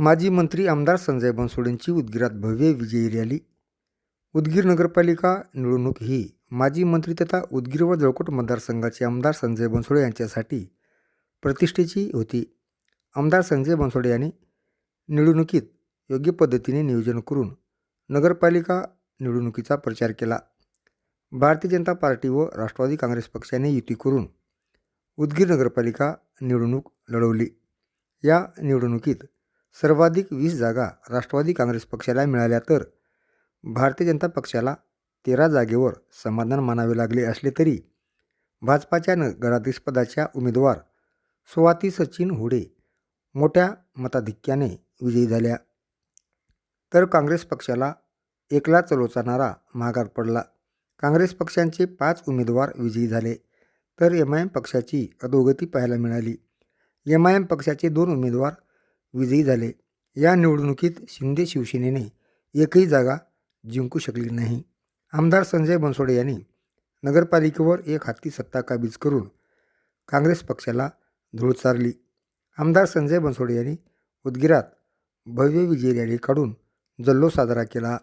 माजी मंत्री आमदार संजय बनसोडेंची उदगीरात भव्य विजयी रॅली. उदगीर नगरपालिका निवडणूक ही माजी मंत्री तथा उदगीर व जळकोट मतदारसंघाचे आमदार संजय बनसोडे यांच्यासाठी प्रतिष्ठेची होती. आमदार संजय बनसोडे यांनी निवडणुकीत योग्य पद्धतीने नियोजन करून नगरपालिका निवडणुकीचा प्रचार केला. भारतीय जनता पार्टी व राष्ट्रवादी काँग्रेस पक्षाने युती करून उदगीर नगरपालिका निवडणूक लढवली. या निवडणुकीत सर्वाधिक वीस जागा राष्ट्रवादी काँग्रेस पक्षाला मिळाल्या तर भारतीय जनता पक्षाला तेरा जागेवर समाधान मानावे लागले असले तरी भाजपाच्या नगराधीशपदाच्या उमेदवार स्वाती सचिन हुडे मोठ्या मताधिक्याने विजयी झाल्या. तर काँग्रेस पक्षाला एकला चलोचणारा माघार पडला. काँग्रेस पक्षांचे पाच उमेदवार विजयी झाले. तर एम आय एम पक्षाची अधोगती पाहायला मिळाली. एम आय एम पक्षाचे दोन उमेदवार विजयी झाले. या निवडणुकीत शिंदे शिवसेनेने एकही जागा जिंकू शकली नाही. आमदार संजय बनसोडे यांनी नगरपालिकेवर एक हाती सत्ता काबीज करून काँग्रेस पक्षाला धूळ चारली. आमदार संजय बनसोडे यांनी उदगिरात भव्य विजय रॅली काढून जल्लोष साजरा केला.